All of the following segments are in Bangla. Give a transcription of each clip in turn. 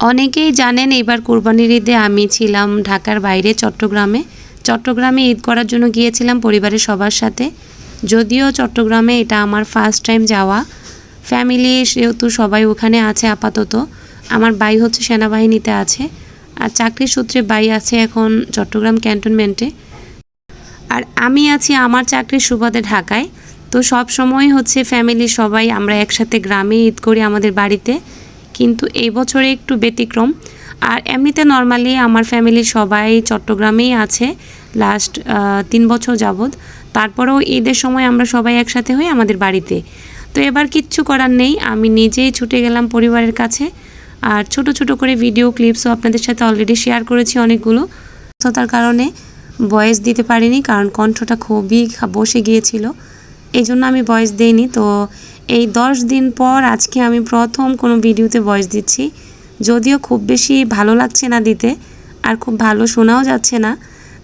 অনেকেই জানেন এবার কোরবানির ঈদে আমি ছিলাম ঢাকার বাইরে চট্টগ্রামে। চট্টগ্রামে ঈদ করার জন্য গিয়েছিলাম পরিবারের সবার সাথে। যদিও চট্টগ্রামে এটা আমার ফার্স্ট টাইম যাওয়া। ফ্যামিলি সেহেতু সবাই ওখানে আছে আপাতত। আমার ভাই হচ্ছে সেনাবাহিনীতে আছে। আর চাকরির সূত্রে বাই আছে এখন চট্টগ্রাম ক্যান্টনমেন্টে। আর আমি আছি আমার চাকরির সুবাদে ঢাকায়। তো সব সময় হচ্ছে ফ্যামিলি সবাই আমরা একসাথে গ্রামে ঈদ করি আমাদের বাড়িতে। কিন্তু এই বছরে একটু ব্যতিক্রম। আর এমনিতে নর্মালি আমার ফ্যামিলির সবাই চট্টগ্রামেই আছে লাস্ট তিন বছর যাবৎ। তারপরেও ঈদের সময় আমরা সবাই একসাথে হই আমাদের বাড়িতে। তো এবার কিচ্ছু করার নেই, আমি নিজেই ছুটে গেলাম পরিবারের কাছে। আর ছোট ছোট করে ভিডিও ক্লিপসও আপনাদের সাথে অলরেডি শেয়ার করেছি অনেকগুলো। তার কারণে ভয়েস দিতে পারিনি, কারণ কণ্ঠটা খুবই বসে গিয়েছিল। এই জন্য আমি ভয়েস দেইনি, তো এই দশ দিন পর আজকে আমি প্রথম কোনো ভিডিওতে ভয়েস দিচ্ছি। যদিও খুব বেশি ভালো লাগছে না দিতে, আর খুব ভালো শোনাও যাচ্ছে না।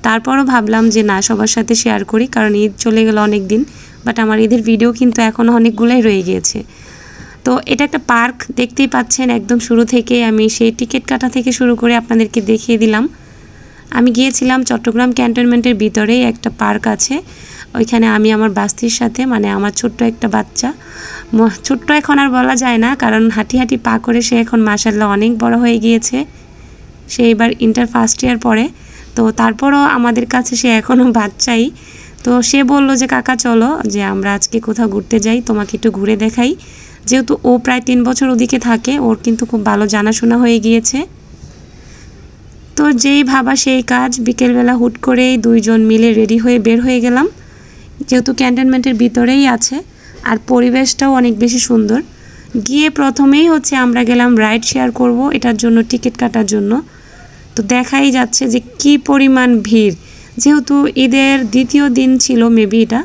তারপরও ভাবলাম যে না, সবার সাথে শেয়ার করি, কারণ ঈদ চলে গেল অনেক দিন বাট আমার ঈদের ভিডিও কিন্তু এখনও অনেকগুলোই রয়ে গিয়েছে। তো এটা একটা পার্ক দেখতেই পাচ্ছেন, একদম শুরু থেকে আমি সেই টিকিট কাটা থেকে শুরু করে আপনাদেরকে দেখিয়ে দিলাম। আমি গিয়েছিলাম চট্টগ্রাম ক্যান্টনমেন্টের ভিতরেই একটা পার্ক আছে। ওইখানে আমি আমার বাস্তির সাথে মানে আমার ছোট্ট একটা বাচ্চা। ছোট্ট এখন আর বলা যায় না, কারণ হাঁটি হাঁটি পা করে সে এখন মাসাল্লাহ অনেক বড় হয়ে গিয়েছে। সে এবার ইন্টার ফার্স্ট ইয়ার পড়ে। তো তারপরও আমাদের কাছে সে এখনও বাচ্চাই। তো সে বলল যে, কাকা, চলো, যে আমরা আজকে কোথাও ঘুরতে যাই, তোমাকে একটু ঘুরে দেখাই। যেহেতু ও প্রায় তিন বছর ওদিকে থাকে, ওর কিন্তু খুব ভালো জানাশোনা হয়ে গিয়েছে। তো যেই ভাবা সেই কাজ, বিকেলবেলা হুট করেই দুইজন মিলে রেডি হয়ে বের হয়ে গেলাম। যেহেতু ক্যান্টনমেন্টের ভিতরেই আছে, আর পরিবেশটাও অনেক বেশি সুন্দর। গিয়ে প্রথমেই হচ্ছে আমরা গেলাম রাইড শেয়ার করব, এটার জন্য টিকিট কাটার জন্য। তো দেখাই যাচ্ছে যে কি পরিমাণ ভিড়। যেহেতু ঈদের দ্বিতীয় দিন ছিল, মেবি এটা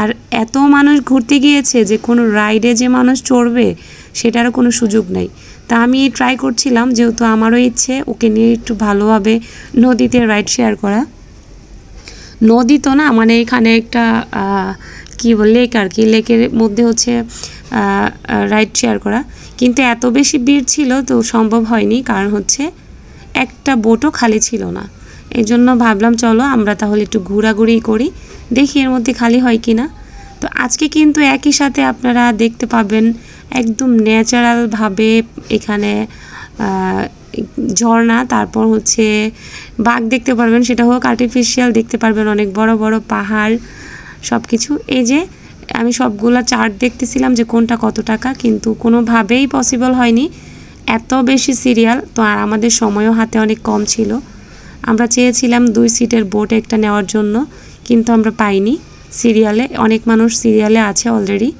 আর এত মানুষ ঘুরতে গিয়েছে যে কোনো রাইডে যে মানুষ চড়বে, সেটারও কোনো সুযোগ নেই। তা আমি ট্রাই করছিলাম, যেহেতু আমারও ইচ্ছে, ওকে নিয়ে একটু ভালোভাবে নদীতে রাইড শেয়ার করা। নদী তো না মানে এখানে একটা কি বল লেক আর কি। লেকের মধ্যে হচ্ছে রাইড শেয়ার করা। কিন্তু এত বেশি ভিড় ছিল তো সম্ভব হয়নি, কারণ হচ্ছে একটা বোটও খালি ছিল না। এই জন্য ভাবলাম, চলো আমরা তাহলে একটু ঘোরাঘুরি করি। দেখি এর মধ্যে খালি হয় কি না তো আজকে কিন্তু একই সাথে আপনারা দেখতে পাবেন একদম ন্যাচারালভাবে এখানে ঝর্ণা, তারপর হচ্ছে বাঘ দেখতে পারবেন, সেটা হোক আর্টিফিশিয়াল দেখতে পারবেন, অনেক বড় বড় পাহাড় সব কিছু এই যে আমি সবগুলো চার্ট দেখতেছিলাম যে কোনটা কত টাকা, কিন্তু কোনোভাবেই পসিবল হয়নি। এত বেশি সিরিয়াল তো আর আমাদের সময়ও হাতে অনেক কম ছিল। আমরা চেয়েছিলাম দুই সিটের বোট একটা নেওয়ার জন্য, কিন্তু আমরা পাইনি। সিরিয়ালে, অনেক মানুষ সিরিয়ালে আছে অলরেডি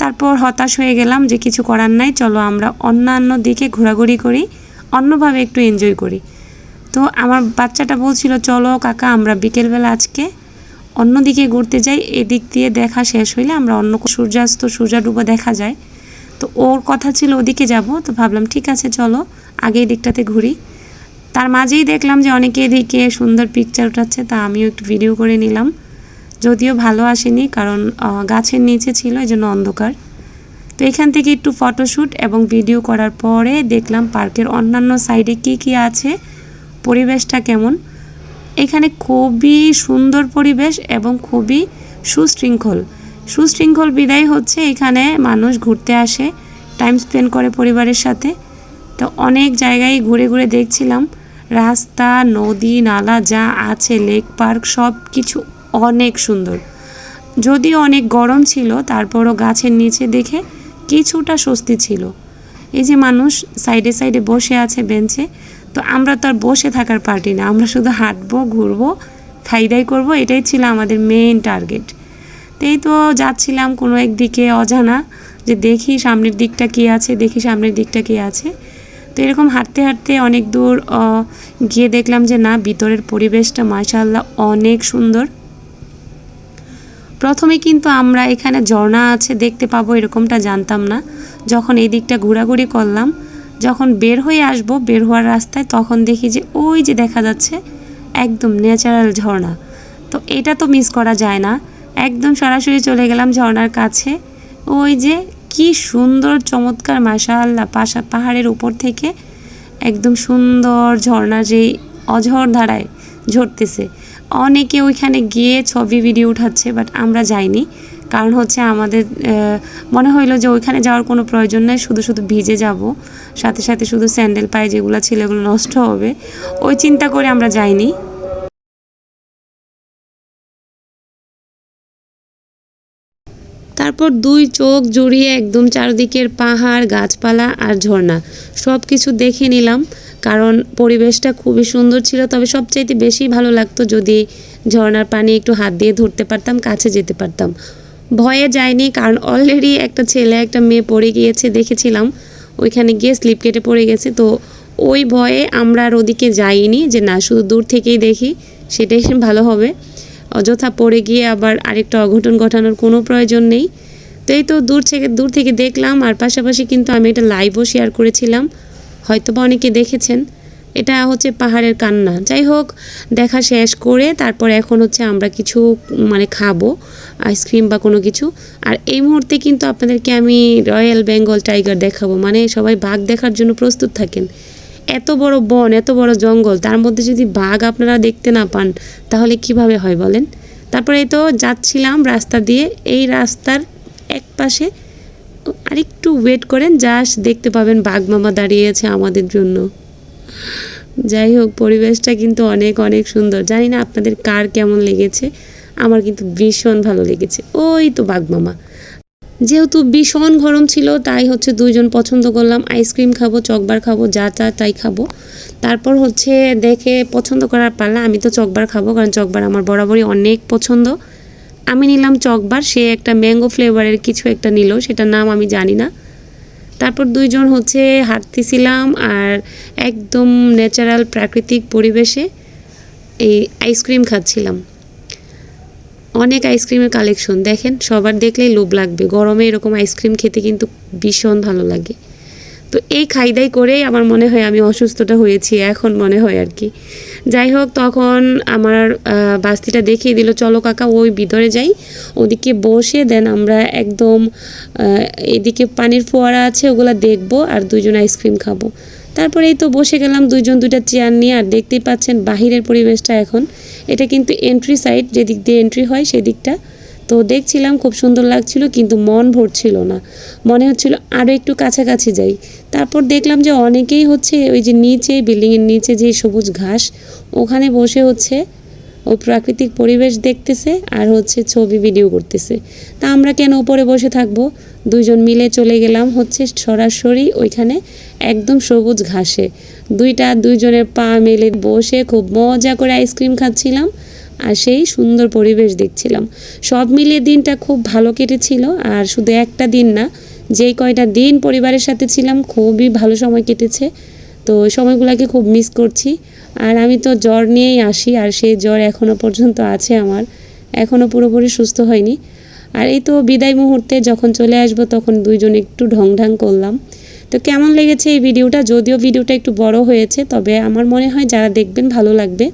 তারপর হতাশ হয়ে গেলাম যে কিছু করার নাই, চলো আমরা অন্যান্য দিকে ঘোরাঘুরি করি, অন্যভাবে একটু এনজয় করি। তো আমার বাচ্চাটা বলছিল, চলো কাকা, আমরা বিকেলবেলা আজকে অন্যদিকে ঘুরতে যাই, এদিক দিয়ে দেখা শেষ হইলে আমরা অন্য সূর্যাস্ত সূর্যাডুবো দেখা যায়। তো ওর কথা ছিল, ওদিকে যাব। তো ভাবলাম, ঠিক আছে, চলো আগে এই দিকটাতে ঘুরি। তার মাঝেই দেখলাম যে অনেকে এদিকে সুন্দর পিকচার উঠাচ্ছে, তা আমিও একটু ভিডিও করে নিলাম। যদিও ভালো আসেনি, কারণ গাছের নিচে ছিল এই জন্য অন্ধকার। তো এখান থেকে একটু ফটোশ্যুট এবং ভিডিও করার পরে দেখলাম পার্কের অন্যান্য সাইডে কি কি আছে, পরিবেশটা কেমন। এখানে খুবই সুন্দর পরিবেশ এবং খুবই সুশৃঙ্খল। সুশৃঙ্খল বিদায় হচ্ছে এখানে মানুষ ঘুরতে আসে টাইম স্পেন্ড করে পরিবারের সাথে। তো অনেক জায়গায় ঘুরে ঘুরে দেখছিলাম। রাস্তা, নদী, নালা যা আছে, লেক, পার্ক, সব কিছু অনেক সুন্দর। যদিও অনেক গরম ছিল, তারপরও গাছের নিচে দেখে কিছুটা স্বস্তি ছিল। এই যে মানুষ সাইডে সাইডে বসে আছে বেঞ্চে, তো আমরা তো আর বসে থাকার পার্টি না, আমরা শুধু হাঁটবো, ঘুরবো খাই দাই করব, এটাই ছিল আমাদের মেইন টার্গেট তো এই তো যাচ্ছিলাম কোনো একদিকে অজানা, যে দেখি সামনের দিকটা কী আছে, দেখি সামনের দিকটা কী আছে। তো এরকম হাঁটতে হাঁটতে অনেক দূর গিয়ে দেখলাম যে না, ভিতরের পরিবেশটা মাশাল্লাহ অনেক সুন্দর। প্রথমে কিন্তু আমরা এখানে ঝর্ণা আছে দেখতে পাবো, এরকমটা জানতাম না। যখন এই দিকটা ঘোরাঘুরি করলাম, যখন বের হয়ে আসব, বের হওয়ার রাস্তায় তখন দেখি যে ওই যে দেখা যাচ্ছে একদম ন্যাচারাল ঝর্ণা। তো এটা তো মিস করা যায় না। একদম সরাসরি চলে গেলাম ঝর্ণার কাছে। ওই যে কি সুন্দর, চমৎকার, মাশাআল্লাহ, পাশা পাহাড়ের উপর থেকে একদম সুন্দর ঝর্ণা যেই অঝর ধারায় ঝরতেছে। অনেকে ওইখানে গিয়ে ছবি, ভিডিও উঠাচ্ছে বাট আমরা যাইনি। কারণ হচ্ছে আমাদের মনে হইল যে ওইখানে যাওয়ার কোনো প্রয়োজন নেই, শুধু শুধু ভিজে যাব। সাথে সাথে শুধু স্যান্ডেল পায়ে যেগুলো ছিল এগুলো নষ্ট হবে। ওই চিন্তা করে আমরা যাইনি। তারপর দুই চোখ জুড়িয়ে একদম চারদিকের পাহাড়, গাছপালা আর ঝর্ণা। সব কিছু দেখে নিলাম, কারণ পরিবেশটা খুবই সুন্দর ছিল। তবে সবচাইতে বেশি ভালো লাগতো যদি ঝর্ণার পানি একটু হাত দিয়ে ধরতে পারতাম, কাছে যেতে পারতাম। ভয়ে যায়নি কারণ অলরেডি একটা ছেলে, একটা মেয়ে পড়ে গিয়েছে, দেখেছিলাম। ওইখানে গিয়ে স্লিপ কেটে পড়ে গেছে। তো ওই ভয়ে আমরা আর ওদিকে যাইনি যে, না, শুধু দূর থেকেই দেখি, সেটাই ভালো হবে। অযথা পড়ে গিয়ে আবার আরেকটা অঘটন ঘটানোর কোনো প্রয়োজন নেই। তো এই তো দূর থেকে দূর থেকে দেখলাম আর পাশাপাশি কিন্তু আমি এটা লাইভও শেয়ার করেছিলাম। হয়তো বা অনেকে দেখেছেন। এটা হচ্ছে পাহাড়ের কান্না। যাই হোক, দেখা শেষ করে তারপর এখন হচ্ছে আমরা কিছু মানে খাব আইসক্রিম বা কোনো কিছু। আর এই মুহূর্তে কিন্তু আপনাদেরকে আমি রয়্যাল বেঙ্গল টাইগার দেখাবো। মানে সবাই বাঘ দেখার জন্য প্রস্তুত থাকেন। এত বড় বন, এত বড় জঙ্গল, তার মধ্যে যদি বাঘ আপনারা দেখতে না পান, তাহলে কীভাবে হয় বলেন? তারপরে তো যাচ্ছিলাম রাস্তা দিয়ে, এই রাস্তার এক পাশে আরেকটু ওয়েট করেন জাস্ট দেখতে পাবেন বাঘ মামা দাঁড়িয়েছে আমাদের জন্য। যাই হোক, পরিবেশটা কিন্তু অনেক অনেক সুন্দর। জানি না আপনাদের কার কেমন লেগেছে, আমার কিন্তু ভীষণ ভালো লেগেছে। ওই তো বাঘ মামা। যেহেতু ভীষণ গরম ছিল, তাই হচ্ছে দুইজন পছন্দ করলাম। আইসক্রিম খাব, চকবার খাব, যা চা তাই খাব। তারপর হচ্ছে দেখে পছন্দ করার পাল্লা, আমি তো চকবার খাব, কারণ চকবার আমার বরাবরই অনেক পছন্দ। আমি নিলাম চকবার, সে একটা ম্যাঙ্গো ফ্লেভারের কিছু একটা নিল, সেটার নাম আমি জানি না। তারপর দুইজন হচ্ছে হাঁটতেছিলাম, আর একদম ন্যাচারাল প্রাকৃতিক পরিবেশে এই আইসক্রিম খাচ্ছিলাম। অনেক আইসক্রিমের কালেকশন দেখেন, সবার দেখলেই লোভ লাগবে। গরমে এরকম আইসক্রিম খেতে কিন্তু ভীষণ ভালো লাগে। তো এই খাইদাই করেই আমার মনে হয় আমি অসুস্থটা হয়েছি, এখন মনে হয় আর কি। যাই হোক, তখন আমার বাস্তিটা দেখিয়ে দিল, চলো কাকা, ওই ভিতরে যাই, ওদিকে বসে দেন আমরা একদম এদিকে পানির ফোয়ারা আছে, ওগুলো দেখব আর দুজন আইসক্রিম খাব। তারপরে এই তো বসে গেলাম, দুইজন দুইটা চেয়ার নিয়ে, আর দেখতেই পাচ্ছেন বাহিরের পরিবেশটা এখন। এটা কিন্তু এন্ট্রি সাইড যেদিক দিয়ে এন্ট্রি হয় সেদিকটা তো দেখছিলাম, খুব সুন্দর লাগছিল, কিন্তু মন ভরছিল না। মনে হচ্ছিল আরও একটু কাছাকাছি যাই। তারপর দেখলাম যে অনেকেই হচ্ছে ওই যে নিচে, বিল্ডিংয়ের নিচে যে সবুজ ঘাস, ওখানে বসে হচ্ছে ওই প্রাকৃতিক পরিবেশ দেখতেছে আর হচ্ছে ছবি ভিডিও করতেছে। তা আমরা কেন উপরে বসে থাকব? দুইজন মিলে চলে গেলাম হচ্ছে সরাসরি ওইখানে একদম সবুজ ঘাসে। দুইটা দুইজনের পা মেলে বসে খুব মজা করে আইসক্রিম খাচ্ছিলাম আর সেই সুন্দর পরিবেশ দেখছিলাম। সব মিলিয়ে দিনটা খুব ভালো কেটেছিল আর শুধু একটা দিন না, যেই কয়টা দিন পরিবারের সাথে ছিলাম খুবই ভালো সময় কেটেছে। তো সময়গুলোকে খুব মিস করছি। আর আমি তো জ্বর নিয়েই আসি, আর সেই জ্বর এখনও পর্যন্ত আছে আমার। এখনও পুরোপুরি সুস্থ হয়নি। আর এই তো বিদায় মুহূর্তে যখন চলে আসব, তখন দুইজন একটু ঢং ঢংঢাং করলাম। তো কেমন লেগেছে এই ভিডিওটা? যদিও ভিডিওটা একটু বড় হয়েছে, তবে আমার মনে হয় যারা দেখবেন ভালো লাগবে।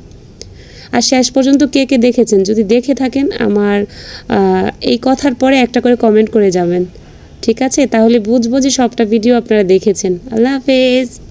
আর শেষ পর্যন্ত কে কে দেখেছেন? যদি দেখে থাকেন, আমার এই কথার পরে একটা করে কমেন্ট করে যাবেন। ঠিক আছে? তাহলে বুঝব যে সবটা ভিডিও আপনারা দেখেছেন। আল্লাহ হাফেজ!